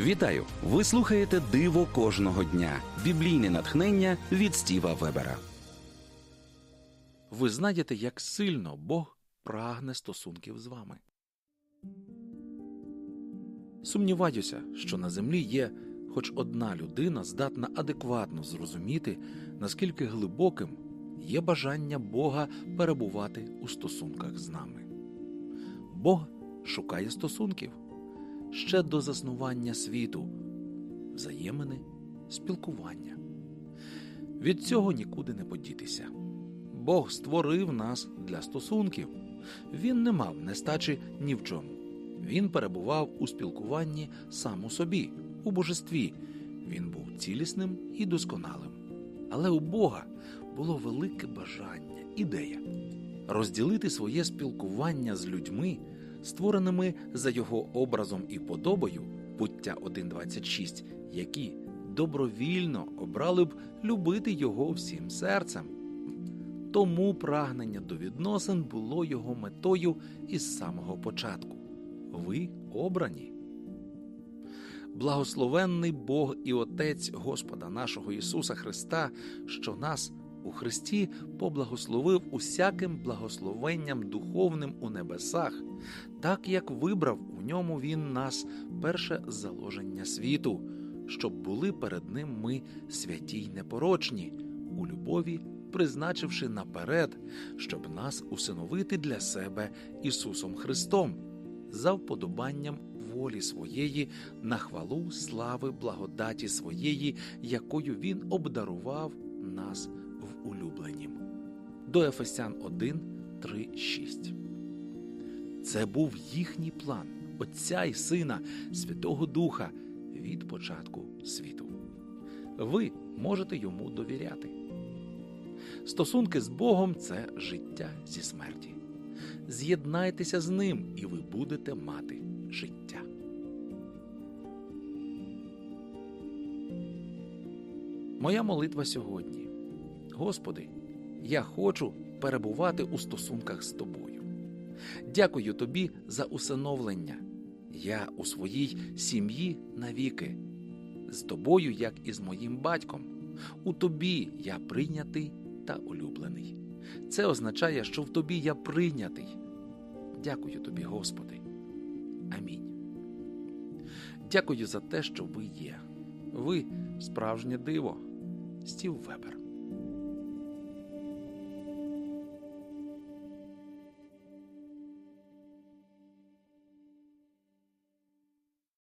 Вітаю! Ви слухаєте Диво кожного дня. Біблійне натхнення від Стіва Вебера. Ви знаєте, як сильно Бог прагне стосунків з вами. Сумніваюся, що на землі є хоч одна людина, здатна адекватно зрозуміти, наскільки глибоким є бажання Бога перебувати у стосунках з нами. Бог шукає стосунків ще до заснування світу, взаємини, спілкування. Від цього нікуди не подітися. Бог створив нас для стосунків. Він не мав нестачі ні в чому. Він перебував у спілкуванні сам у собі, у божестві. Він був цілісним і досконалим. Але у Бога було велике бажання, ідея розділити своє спілкування з людьми, створеними за його образом і подобою, буття 1.26, які добровільно обрали б любити його всім серцем. Тому прагнення до відносин було його метою із самого початку. Ви обрані. Благословенний Бог і Отець Господа нашого Ісуса Христа, що нас у Христі поблагословив усяким благословенням духовним у небесах, так як вибрав у ньому Він нас перше заложення світу, щоб були перед Ним ми святі й непорочні, у любові призначивши наперед, щоб нас усиновити для себе Ісусом Христом, за вподобанням волі своєї на хвалу слави благодаті своєї, якою Він обдарував нас улюбленім. До Ефесян 1, 3, 6. Це був їхній план Отця і Сина, Святого Духа від початку світу. Ви можете йому довіряти. Стосунки з Богом це життя зі смерті. З'єднайтеся з ним, і ви будете мати життя. Моя молитва сьогодні. Господи, я хочу перебувати у стосунках з тобою. Дякую тобі за усиновлення. Я у своїй сім'ї навіки. З тобою, як і з моїм батьком. У тобі я прийнятий та улюблений. Це означає, що в тобі я прийнятий. Дякую тобі, Господи. Амінь. Дякую за те, що ви є. Ви справжнє диво. Стів Вебер.